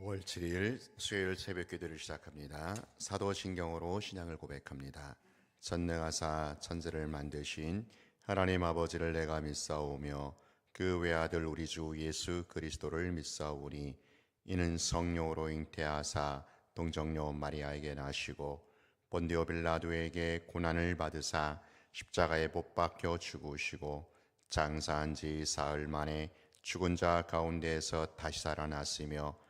5월 7일 수요일 새벽 기도를 시작합니다. 사도신경으로 신앙을 고백합니다. 전능하사 천지를 만드신 하나님 아버지를 내가 믿사오며 그 외아들 우리 주 예수 그리스도를 믿사오니 이는 성령으로 잉태하사 동정녀 마리아에게 나시고 본디오 빌라도에게 고난을 받으사 십자가에 못 박혀 죽으시고 장사한 지 사흘 만에 죽은 자 가운데에서 다시 살아났으며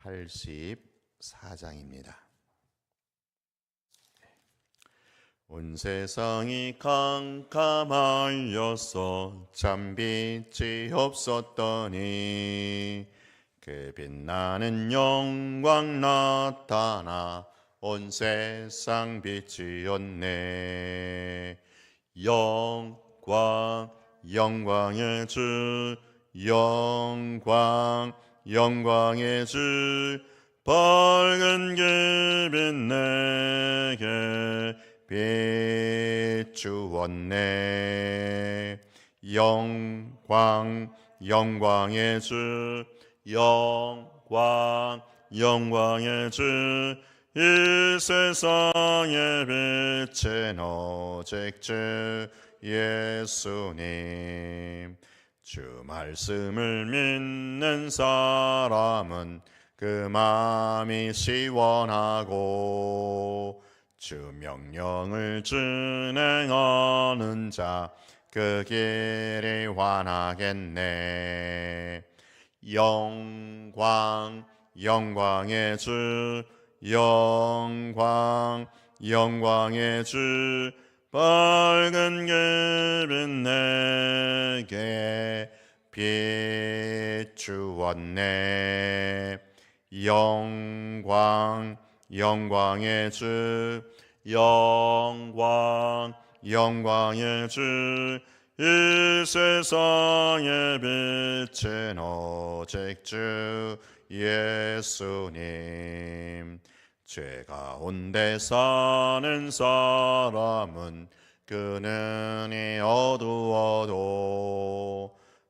84장입니다. 온 세상이 캄캄하여서 잠빛이 없었더니 그 빛나는 영광 나타나 온 세상 빛이었네 영광 영광의 주 영광 영광의 주 밝은 길빛 내게 비추었네. 영광 영광의 주 영광 영광의 주 이 세상의 빛은 오직 주 예수님 주 말씀을 믿는 사람은 그 마음이 시원하고 주 명령을 준행하는 자 그 길이 환하겠네. 영광 영광의 주 영광 영광의 주 밝은 길빛 내게 비추었네. 영광 영광의 주 영광 영광의 주 이 세상의 빛은 오직 주 예수님 죄 가운데 사는 사람은 그 눈이 어두워도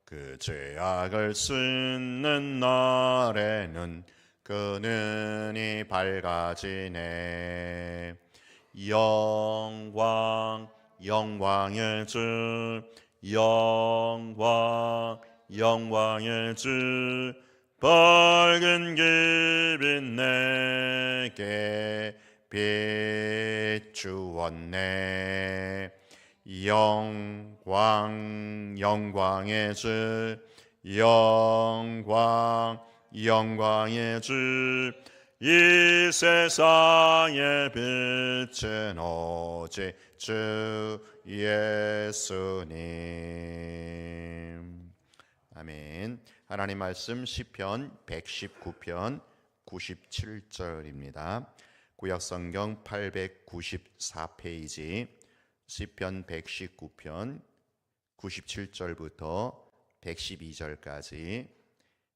그 죄악을 씻는 날에는 그 눈이 밝아지네. 영광 영광의 주 영광 영광의 주 밝은 길빛 내게 비추었네. 영광 영광의 주 영광 영광의 주 이 세상의 빛은 오직 주 예수님 아멘 하나님 말씀 시편 119편 97절입니다. 구약 성경 894페이지 시편 119편 97절부터 112절까지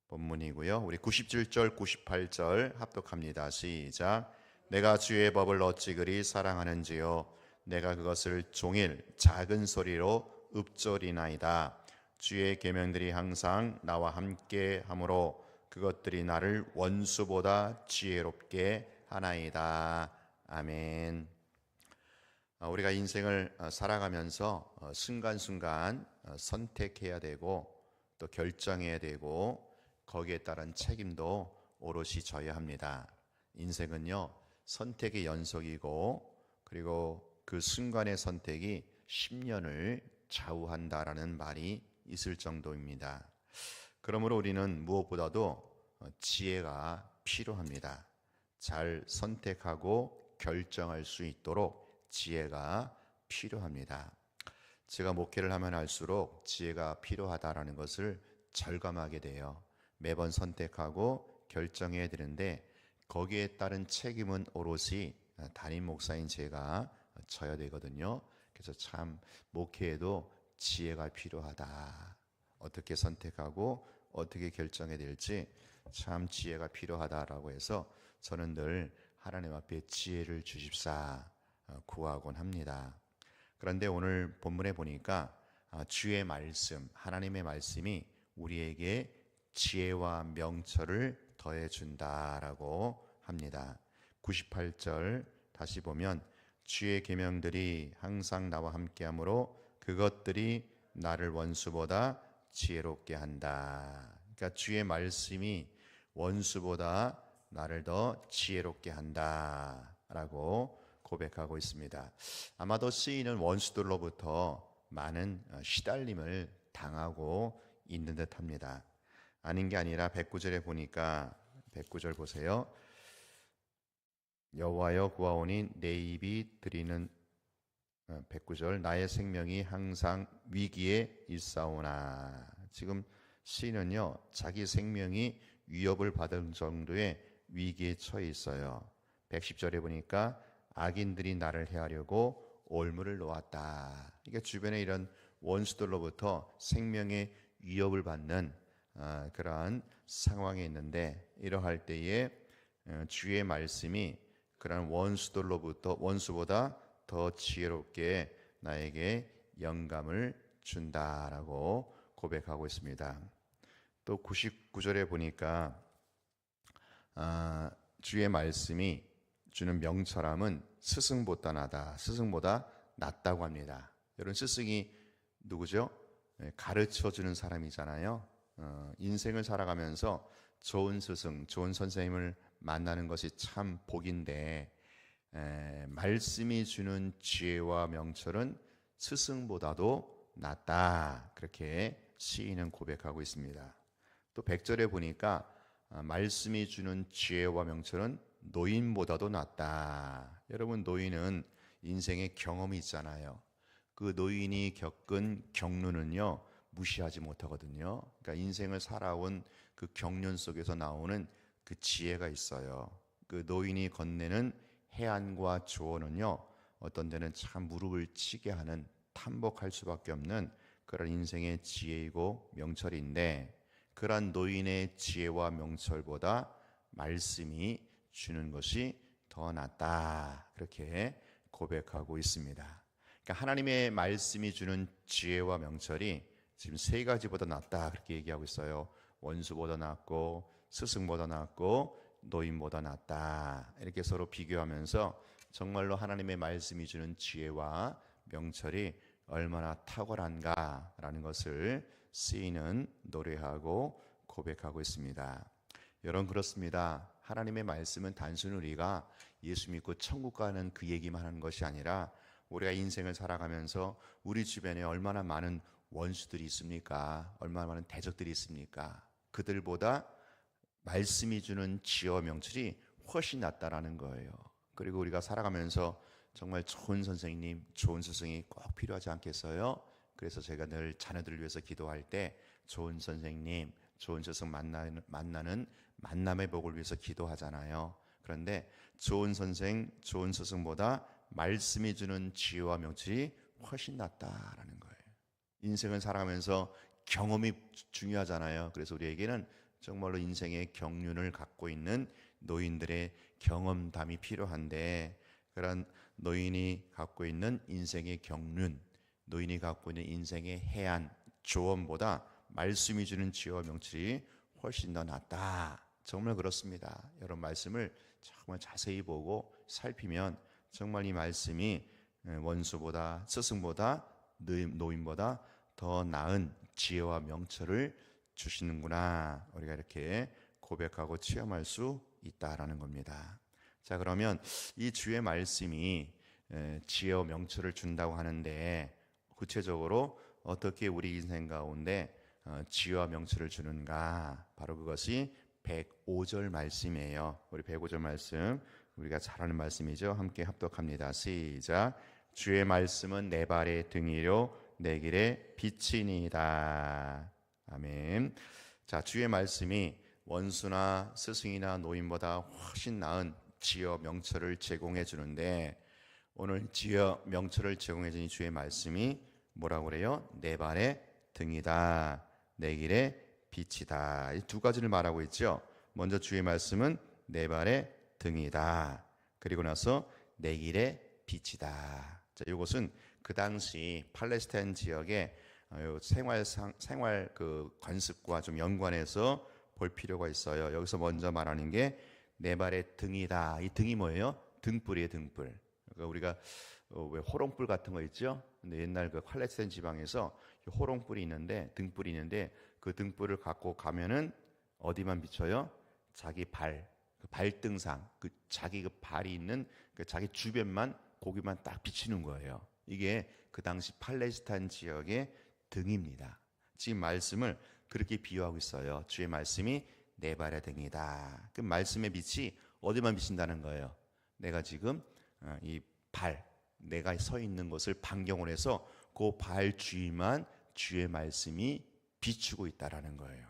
본문이고요. 우리 97절 98절 합독합니다. 시작. 내가 주의 법을 어찌 그리 사랑하는지요 내가 그것을 종일 작은 소리로 읊조리나이다. 주의 계명들이 항상 나와 함께 하므로 그것들이 나를 원수보다 지혜롭게 하나이다. 아멘. 어, 우리가 인생을 어, 살아가면서 어, 순간순간 선택해야 되고 또 결정해야 되고 거기에 따른 책임도 오롯이 져야 합니다. 인생은요, 선택의 연속이고 그리고 그 순간의 선택이 10년을 좌우한다라는 말이 있을 정도입니다. 그러므로 우리는 무엇보다도 지혜가 필요합니다. 잘 선택하고 결정할 수 있도록 지혜가 필요합니다. 제가 목회를 하면 할수록 지혜가 필요하다라는 것을 절감하게 돼요. 매번 선택하고 결정해야 되는데 거기에 따른 책임은 오롯이 담임 목사인 제가 져야 되거든요. 그래서 참 목회에도 지혜가 필요하다. 어떻게 선택하고 어떻게 결정해야 될지 참 지혜가 필요하다라고 해서 저는 늘 하나님 앞에 지혜를 주십사 어, 구하곤 합니다. 그런데 오늘 본문에 보니까 아, 주의 말씀, 하나님의 말씀이 우리에게 지혜와 명철을 더해 준다라고 합니다. 98절 다시 보면 주의 계명들이 항상 나와 함께하므로 그것들이 나를 원수보다 지혜롭게 한다. 그러니까 주의 말씀이 원수보다 나를 더 지혜롭게 한다라고 고백하고 있습니다. 아마도 시인은 원수들로부터 많은 어, 시달림을 당하고 있는 듯 합니다. 아닌 게 아니라 109절에 보니까 109절 보세요. 여호와여 구하오니 내 입이 드리는 109절 나의 생명이 항상 위기에 있사오나. 지금 시는요 자기 생명이 위협을 받은 정도의 위기에 처해 있어요. 110절에 보니까 악인들이 나를 해하려고 올무를 놓았다. 이게 주변에 이런 원수들로부터 생명의 위협을 받는 어, 그러한 상황에 있는데 이러할 때에 어, 주의 말씀이 그러한 원수들로부터 원수보다 더 지혜롭게 나에게 영감을 준다라고 고백하고 있습니다. 또 99절에 보니까 아, 주의 말씀이 주는 명철함은 스승보다 나다. 스승보다 낫다고 합니다. 여러분 스승이 누구죠? 네, 가르쳐 주는 사람이잖아요. 어, 인생을 살아가면서 좋은 스승, 좋은 선생님을 만나는 것이 참 복인데 에, 말씀이 주는 지혜와 명철은 스승보다도 낫다. 그렇게 시인은 고백하고 있습니다. 또 100절에 보니까 아, 말씀이 주는 지혜와 명철은 노인보다도 낫다. 여러분 노인은 인생의 경험이 있잖아요. 그 노인이 겪은 경륜은요 무시하지 못하거든요. 그러니까 인생을 살아온 그 경륜 속에서 나오는 그 지혜가 있어요. 그 노인이 건네는 해안과 조언은요, 어떤 데는 참 무릎을 치게 하는 탐복할 수밖에 없는 그런 인생의 지혜이고 명철인데, 그러한 노인의 지혜와 명철보다 말씀이 주는 것이 더 낫다. 그렇게 고백하고 있습니다. 그러니까 하나님의 말씀이 주는 지혜와 명철이 지금 세 가지보다 낫다. 그렇게 얘기하고 있어요. 원수보다 낫고, 스승보다 낫고, 노인보다 낫다. 이렇게 서로 비교하면서 정말로 하나님의 말씀이 주는 지혜와 명철이 얼마나 탁월한가라는 것을 쓰이는 노래하고 고백하고 있습니다. 여러분 그렇습니다. 하나님의 말씀은 단순히 우리가 예수 믿고 천국 가는 그 얘기만 하는 것이 아니라 우리가 인생을 살아가면서 우리 주변에 얼마나 많은 원수들이 있습니까? 얼마나 많은 대적들이 있습니까? 그들보다 말씀이 주는 지어 명철이 훨씬 낫다라는 거예요. 그리고 우리가 살아가면서 정말 좋은 선생님, 좋은 스승이 꼭 필요하지 않겠어요? 그래서 제가 늘 자녀들을 위해서 기도할 때 좋은 선생님, 좋은 스승 만나는, 만나는 만남의 복을 위해서 기도하잖아요. 그런데 좋은 선생, 좋은 스승보다 말씀이 주는 지혜와 명철이 훨씬 낫다라는 거예요. 인생을 살아가면서 경험이 중요하잖아요. 그래서 우리에게는 정말로 인생의 경륜을 갖고 있는 노인들의 경험담이 필요한데 그런 노인이 갖고 있는 인생의 경륜, 노인이 갖고 있는 인생의 해안, 조언보다 말씀이 주는 지혜와 명철이 훨씬 더 낫다. 정말 그렇습니다. 여러분 말씀을 정말 자세히 보고 살피면 정말 이 말씀이 원수보다 스승보다 노인보다 더 나은 지혜와 명철을 주시는구나. 우리가 이렇게 고백하고 체험할 수 있다라는 겁니다. 자, 그러면 이 주의 말씀이 지혜와 명철을 준다고 하는데 구체적으로 어떻게 우리 인생 가운데 어, 지혜와 명철을 주는가? 바로 그것이 105절 말씀이에요. 우리 105절 말씀 우리가 잘 아는 말씀이죠. 함께 합독합니다. 시작. 주의 말씀은 내 발의 등이요 내 길의 빛이니이다. 아멘. 자, 주의 말씀이 원수나 스승이나 노인보다 훨씬 나은 지어 명철을 제공해 주는데 오늘 지어 명철을 제공해 주니 주의 말씀이 뭐라고 그래요? 내 발의 등이다. 내 길의 빛이다. 이 두 가지를 말하고 있죠. 먼저 주의 말씀은 내 발의 등이다. 그리고 나서 내 길의 빛이다. 자, 이것은 그 당시 팔레스타인 지역의 어, 생활 상, 생활 그 관습과 좀 연관해서 볼 필요가 있어요. 여기서 먼저 말하는 게 내 발의 등이다. 이 등이 뭐예요? 등불이에요, 등불. 그러니까 우리가 어, 왜 호롱불 같은 거 있죠? 근데 옛날 그 팔레스타인 지방에서 호롱불이 있는데 등불이 있는데 그 등불을 갖고 가면은 어디만 비춰요? 자기 발, 그 발등상, 그 자기 그 발이 있는 그 자기 주변만 고기만 딱 비치는 거예요. 이게 그 당시 팔레스타인 지역의 등입니다. 지금 말씀을 그렇게 비유하고 있어요. 주의 말씀이 내 발의 등이다. 그 말씀의 빛이 어디만 비친다는 거예요. 내가 지금 어, 이 발, 내가 서 있는 곳을 반경을 해서 그 발 주위만 주의 말씀이 비추고 있다라는 거예요.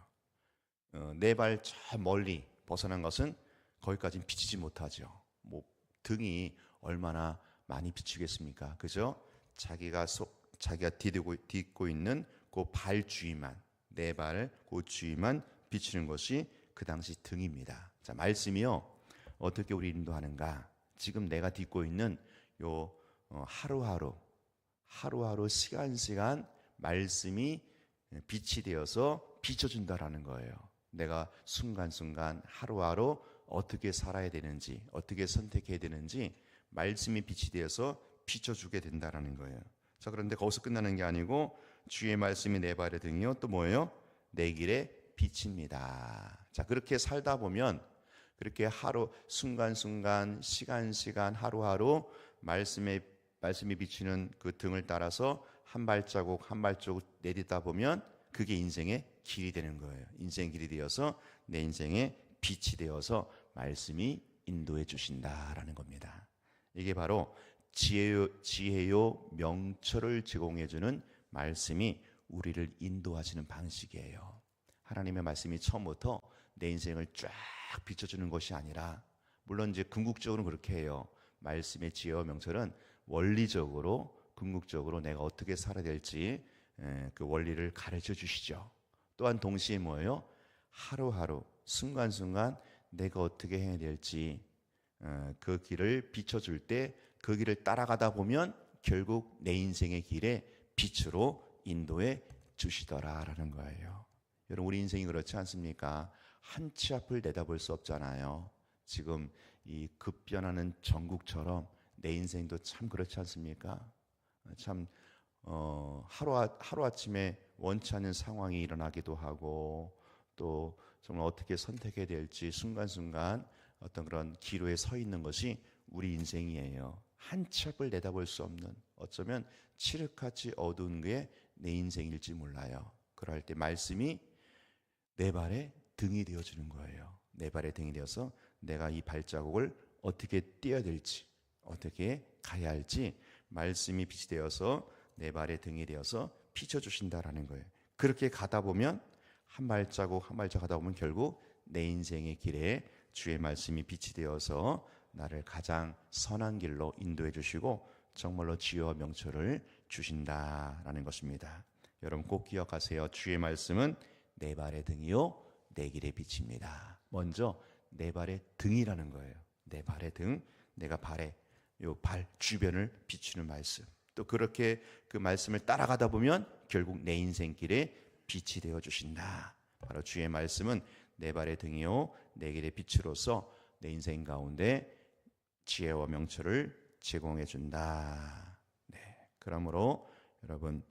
어, 내발 저 멀리 벗어난 것은 거기까지는 비치지 못하죠. 뭐 등이 얼마나 많이 비추겠습니까? 그죠? 자기가 속 자기가 디디고 딛고 있는 그 발 주위만 내 발 그 주위만 비치는 것이 그 당시 등입니다. 자 말씀이요 어떻게 우리 인도하는가? 지금 내가 딛고 있는 요 어, 하루하루 하루하루 시간 시간 말씀이 빛이 되어서 비춰준다라는 거예요. 내가 순간순간 하루하루 어떻게 살아야 되는지, 어떻게 선택해야 되는지 말씀이 빛이 되어서 비춰주게 된다라는 거예요. 자, 그런데 거기서 끝나는 게 아니고 주의 말씀이 내 발의 등이요. 또 뭐예요? 내 길의 빛입니다. 자, 그렇게 살다 보면 그렇게 하루 순간순간 시간 시간 하루하루 말씀에 말씀이 비치는 그 등을 따라서 한 발자국 한 발자국 내딛다 보면 그게 인생의 길이 되는 거예요. 인생 길이 되어서 내 인생의 빛이 되어서 말씀이 인도해 주신다라는 겁니다. 이게 바로 지혜요, 지혜요 명철을 제공해 주는 말씀이 우리를 인도하시는 방식이에요. 하나님의 말씀이 처음부터 내 인생을 쫙 비춰주는 것이 아니라 물론 이제 궁극적으로 그렇게 해요. 말씀의 지혜와 명철은 원리적으로 궁극적으로 내가 어떻게 살아야 될지 그 원리를 가르쳐 주시죠. 또한 동시에 뭐예요? 하루하루 순간순간 내가 어떻게 해야 될지 그 길을 비춰줄 때 그 길을 따라가다 보면 결국 내 인생의 길에 빛으로 인도해 주시더라라는 거예요. 여러분 우리 인생이 그렇지 않습니까? 한 치 앞을 내다볼 수 없잖아요. 지금 이 급변하는 전국처럼 내 인생도 참 그렇지 않습니까? 참 어, 하루 하루 아침에 원치 않는 상황이 일어나기도 하고 또 정말 어떻게 선택해야 될지 순간순간 어떤 그런 기로에 서 있는 것이 우리 인생이에요. 한치 앞을 내다볼 수 없는 어쩌면 칠흑같이 어두운 게 내 인생일지 몰라요. 그럴 때 말씀이 내 발에 등이 되어 주는 거예요. 내 발에 등이 되어서 내가 이 발자국을 어떻게 띄어야 될지 어떻게 가야 할지 말씀이 빛이 되어서 내 발에 등이 되어서 비춰 주신다라는 거예요. 그렇게 가다 보면 한 발자국 한 발자국 가다 보면 결국 내 인생의 길에 주의 말씀이 빛이 되어서 나를 가장 선한 길로 인도해 주시고 정말로 지혜와 명철을 주신다라는 것입니다. 여러분 꼭 기억하세요. 주의 말씀은 내 발의 등이요 내 길의 빛입니다. 먼저 내 발의 등이라는 거예요. 내 발의 등, 내가 발에 요발 주변을 비추는 말씀. 또 그렇게 그 말씀을 따라가다 보면 결국 내 인생 길에 빛이 되어 주신다. 바로 주의 말씀은 내 발의 등이요 내 길의 빛으로서 내 인생 가운데 지혜와 명철을 제공해 준다. 네. 그러므로 여러분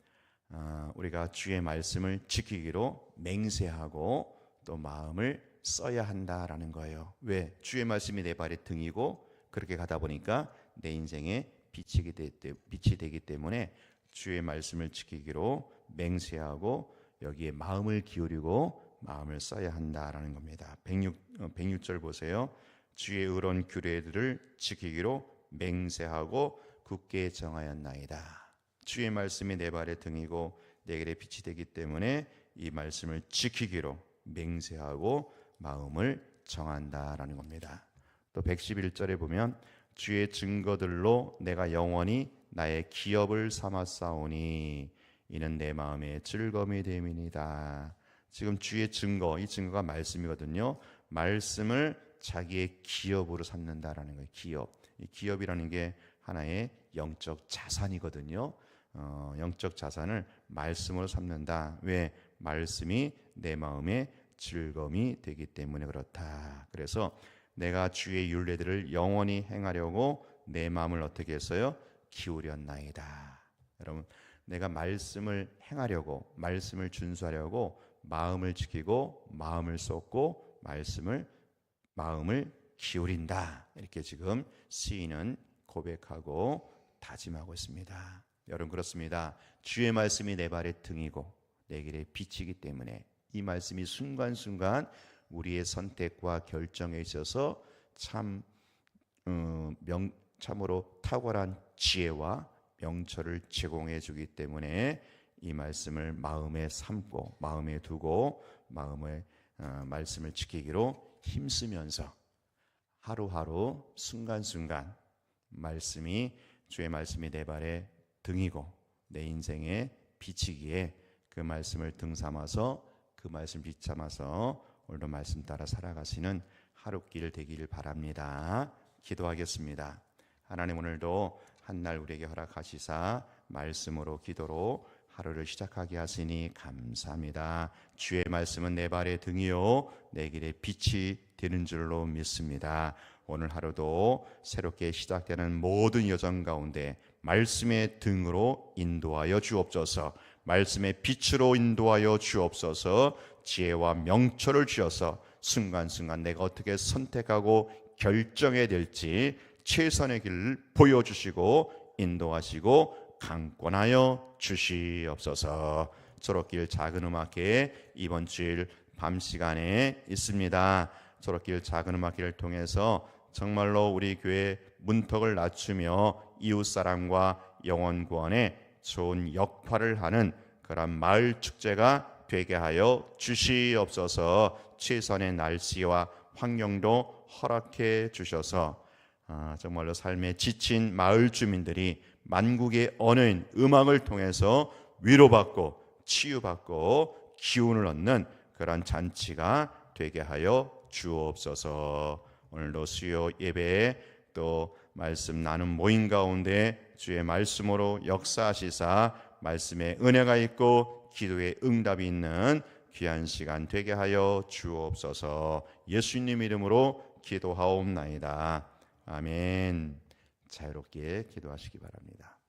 어, 우리가 주의 말씀을 지키기로 맹세하고 또 마음을 써야 한다라는 거예요. 왜? 주의 말씀이 내 발의 등이고 그렇게 가다 보니까 내 인생에 빛이, 빛이 되기 때문에 주의 말씀을 지키기로 맹세하고 여기에 마음을 기울이고 마음을 써야 한다라는 겁니다. 106, 106절 어, 보세요. 주의 의로운 규례들을 지키기로 맹세하고 굳게 정하였나이다. 주의 말씀이 내 발의 등이고 내 길에 빛이 되기 때문에 이 말씀을 지키기로 맹세하고 마음을 정한다라는 겁니다. 또 111절에 보면 주의 증거들로 내가 영원히 나의 기업을 삼았사오니 이는 내 마음의 즐거움이 됨이니이다. 지금 주의 증거, 이 증거가 말씀이거든요. 말씀을 자기의 기업으로 삼는다라는 거예요. 기업. 이 기업이라는 게 하나의 영적 자산이거든요. 어, 영적 자산을 말씀으로 삼는다. 왜? 말씀이 내 마음의 즐거움이 되기 때문에 그렇다. 그래서 내가 주의 윤례들을 영원히 행하려고 내 마음을 어떻게 했어요? 기울였나이다. 여러분, 내가 말씀을 행하려고, 말씀을 준수하려고 마음을 지키고 마음을 쏟고 말씀을 마음을 기울인다. 이렇게 지금 시인은 고백하고 다짐하고 있습니다. 여러분 그렇습니다. 주의 말씀이 내 발의 등이고 내 길의 빛이기 때문에 이 말씀이 순간순간 우리의 선택과 결정에 있어서 참 음, 명, 참으로 탁월한 지혜와 명철을 제공해 주기 때문에 이 말씀을 마음에 삼고 마음에 두고 마음의 어, 말씀을 지키기로 힘쓰면서 하루하루 순간순간 말씀이 주의 말씀이 내 발의 등이고 내 인생의 빛이기에 그 말씀을 등 삼아서 그 말씀 비참아서 오늘도 말씀 따라 살아가시는 하루길 되기를 바랍니다. 기도하겠습니다. 하나님 오늘도 한 날 우리에게 허락하시사 말씀으로 기도로 하루를 시작하게 하시니 감사합니다. 주의 말씀은 내 발의 등이요 내 길의 빛이 되는 줄로 믿습니다. 오늘 하루도 새롭게 시작되는 모든 여정 가운데 말씀의 등으로 인도하여 주옵소서. 말씀의 빛으로 인도하여 주옵소서. 지혜와 명철을 주셔서 순간순간 내가 어떻게 선택하고 결정해야 될지 최선의 길을 보여주시고 인도하시고 강권하여 주시옵소서. 초록길 작은 음악회 이번 주일 밤 시간에 있습니다. 초록길 작은 음악회를 통해서 정말로 우리 교회 문턱을 낮추며 이웃 사랑과 영원 구원에 좋은 역할을 하는 그런 마을 축제가 되게 하여 주시옵소서. 최선의 날씨와 환경도 허락해 주셔서 아, 정말로 삶에 지친 마을 주민들이 만국의 언어인 음악을 통해서 위로받고 치유받고 기운을 얻는 그런 잔치가 되게 하여 주옵소서. 오늘도 수요 예배에 또 말씀 나눔 모임 가운데 주의 말씀으로 역사하시사 말씀에 은혜가 있고 기도에 응답이 있는 귀한 시간 되게 하여 주옵소서. 예수님 이름으로 기도하옵나이다. 아멘. 자유롭게 기도하시기 바랍니다.